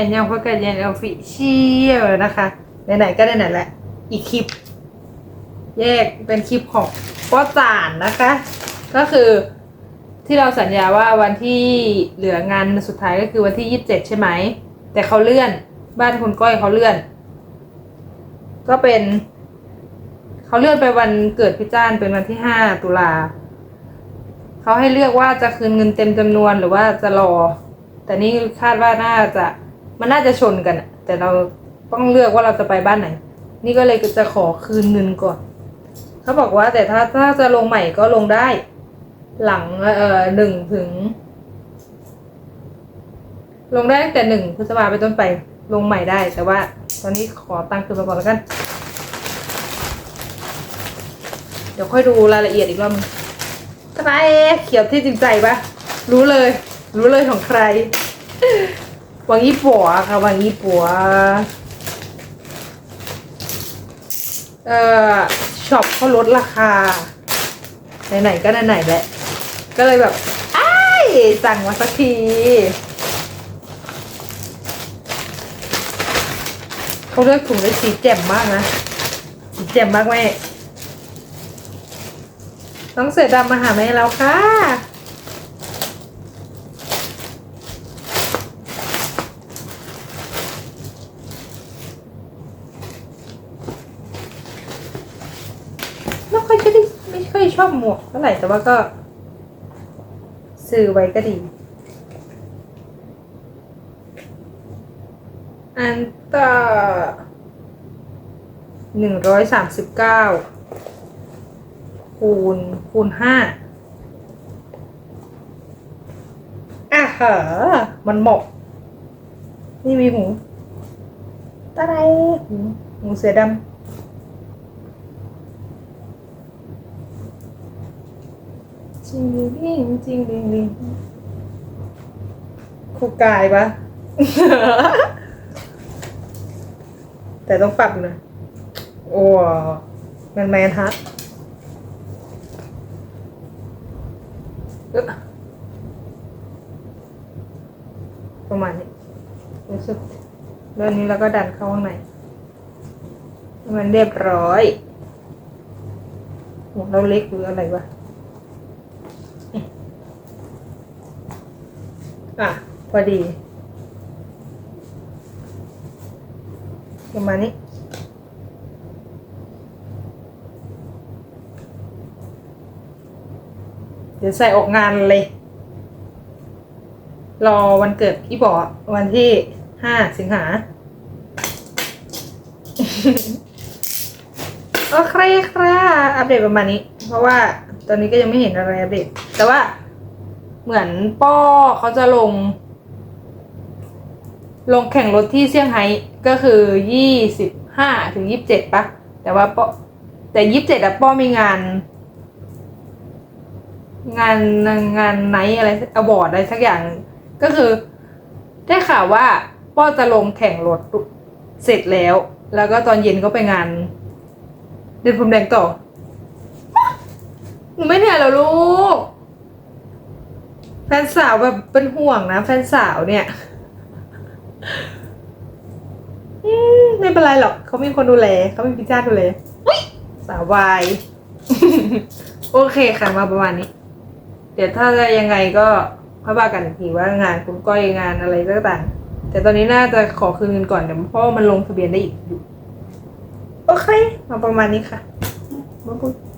อนยังพบกันยันออฟฟิเชียลนะคะไหนๆก็ไหนแหละ อีกคลิป แยกเป็นคลิปของป้อจานนะคะ ก็คือที่เราสัญญาว่าวันที่เหลืองานสุดท้ายก็คือวันที่ยี่สิบเจ็ดใช่ไหม แต่เขาเลื่อนบ้านคุณก้อยเขาเลื่อน ก็เป็นเขาเลื่อนไปวันเกิดพี่จ้านเป็นวันที่ห้าตุลาเขาให้เลือกว่าจะคืนเงินเต็มจำนวนหรือว่าจะรอ แต่นี่คาดว่าน่าจะ มันน่าจะชนกันแต่เราต้องเลือกว่าเราจะไปบ้านไหน นี่ก็เลยจะขอคืนเงินก่อน เขาบอกว่าแต่ถ้าถ้าจะลงใหม่ก็ลงได้ หลังเอ่อหนึ่งถึง ลงได้ตั้งแต่หนึ่งพฤษภาไปต้นไปลงใหม่ได้ แต่ว่า ตอนนี้ขอตังค์คืนมาก่อนแล้วกัน เดี๋ยวค่อยดูรายละเอียดอีกรอบทนายเขียวที่จริงใจปะรู้เลย รู้เลยของใคร วังยี่ปัวค่ะวังยี่ปัวเอ่อช็อปเขาลดราคา ไหนๆก็ไหนๆแหละก็เลยแบบอ้ายสั่งมาสักทีเขาเลือกถุงได้สีแจ่มมากนะสีแจ่มมากแม่น้องเสือดำมาหาแม่แล้วค่ะ ไม่ค่อยจะได้ไม่ค่อย ชอบหมวกเท่าไหร่แต่ว่าก็ ซื้อไว้ก็ดี อันต่อหนึ่งร้อยสามสิบเก้าคูณคูณห้าอะเหรอมันหมาะนี่มีหูตาไรหูหูเสือดำ จริงจริงจริงจริงจริงครูกายปะ แต่ต้องปรับนะ โอ้แมนแมนฮัทเอ๊ะประมาณนี้รู้สึกเรื่องนี้แล้วก็ดันเข้าข้างในมันเรียบร้อยโหเราเล็กหรืออะไรวะ อะ พอดี ประมาณนี้เดี๋ยวใส่ออกงานเลย รอวันเกิดพี่บอกวันที่ห้าสิงหา โอเคค่ะอัปเดตประมาณนี้ เพราะว่าตอนนี้ก็ยังไม่เห็นอะไรอัปเดต แต่ว่า เหมือนป้อเขาจะลง ลงแข่งรถที่เซี่ยงไฮ้ก็คือยี่สิบห้าถึงยี่สิบเจ็ดปะแต่ว่าป้อแต่ยี่สิบเจ็ดอะป้อมีงาน งานงานไนท์อะไรอวอร์ดอะไรสักอย่างก็คือ ได้ข่าวว่าป้อจะลงแข่งรถเสร็จแล้ว แล้วก็ตอนเย็นก็ไปงานเดินพรมแดงต่อหนูไม่เหนื่อยแล้วลูก แฟนสาวแบบเป็นห่วงนะ แฟนสาวเนี่ยอืมไม่เป็นไรหรอกเขามีคนดูแลเขามีพี่จ้าดูแลอุ๊ยสาววายโอเคค่ะมาประมาณนี้ เดี๋ยวถ้าจะยังไงก็ค่อยว่ากันอีกทีว่างานคุณก้อยงานอะไรก็ต่างแต่ตอนนี้น่าจะขอคืนเงินก่อนเดี๋ยวเพราะว่ามันลงทะเบียนได้อีกอยู่โอเค มาประมาณนี้ค่ะบ๊ายบาย